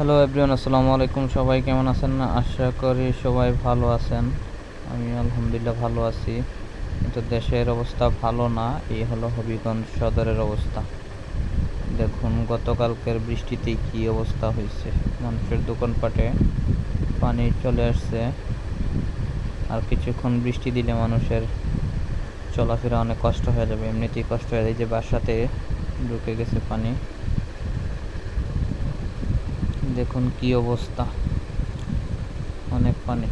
Hello everyone আসসালামু আলাইকুম। সবাই কেমন আছেন? আশা করি সবাই ভালো আছেন। আমি আলহামদুলিল্লাহ ভালো আছি। কিন্তু দেশের অবস্থা ভালো না, এই হলো হবিগঞ্জ সদরের অবস্থা। দেখুন, গতকালকের বৃষ্টিতে কি অবস্থা হয়েছে। মানুষের দোকানপাটে পানি চলে আসছে। আর কিছুক্ষণ বৃষ্টি দিলে মানুষের চলাফেরা অনেক কষ্ট হয়ে যাবে। এমনিতেই কষ্ট হয়ে। যায় যে বাসাতে ঢুকে গেছে পানি। দেখুন কি অবস্থা। অনেক পানি।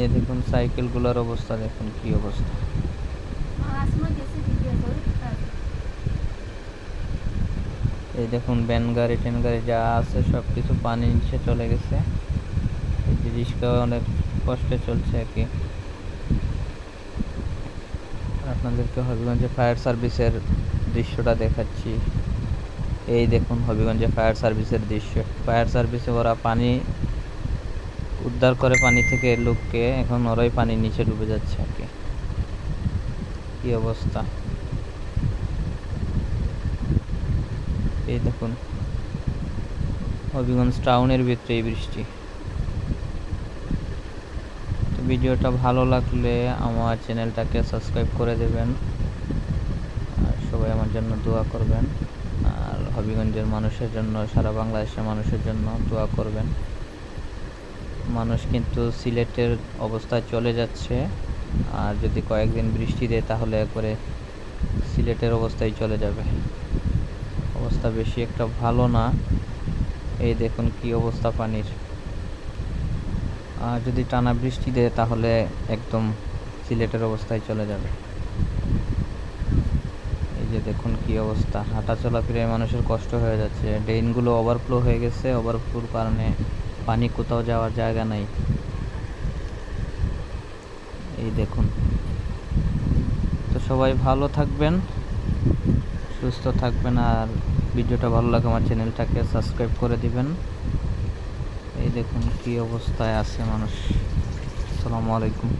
এই দেখুন সাইকেলগুলোর অবস্থা, দেখুন কি অবস্থা। এই দেখুন ভ্যান গাড়ি, ট্রেন গাড়ি যা আছে সব কিছু পানি নিচে চলে গেছে। রিক্সা অনেক কষ্টে চলছে আর কি। আপনাদেরকে হবিগঞ্জে ফায়ার সার্ভিসের দৃশ্যটা দেখাচ্ছি। এই দেখুন হবিগঞ্জে ফায়ার সার্ভিসের দৃশ্য। ফায়ার সার্ভিসে ওরা পানি উদ্ধার করে পানি থেকে লোককে, এখন ওরাই পানি নিচে ডুবে যাচ্ছে আর কি। অবস্থা? এই দেখুন। হবিগঞ্জ টাউনের ভিতরে এই বৃষ্টি। ভিডিওটা ভালো লাগলে আমার চ্যানেলটাকে সাবস্ক্রাইব করে দেবেন। সবাই আমার জন্য দোয়া করবেন। আর হবিগঞ্জের মানুষের জন্য, সারা বাংলাদেশের মানুষের জন্য দোয়া করবেন। মানুষ কিন্তু সিলেটের অবস্থায় চলে যাচ্ছে। আর যদি কয়েকদিন বৃষ্টি দেয়, তাহলে একবারে সিলেটের অবস্থায় চলে যাবে। অবস্থা বেশি একটা ভালো না। এই দেখুন কি অবস্থা পানির। আর যদি টানা বৃষ্টি দেয়, তাহলে একদম সিলেটের অবস্থায় চলে যাবে। দেখুন কি অবস্থা। হাঁটা চলাফেরায় মানুষের কষ্ট হয়ে যাচ্ছে। ড্রেনগুলো ওভারফ্লো হয়ে গেছে। ওভারফ্লোর কারণে পানি কোথাও যাওয়ার জায়গা নাই। এই দেখুন। তো সবাই ভালো থাকবেন, সুস্থ থাকবেন, আর ভিডিওটা ভালো লাগে আমার চ্যানেলটাকে সাবস্ক্রাইব করে দিবেন। এই দেখুন কি অবস্থায় আছে মানুষ। আসসালামু আলাইকুম।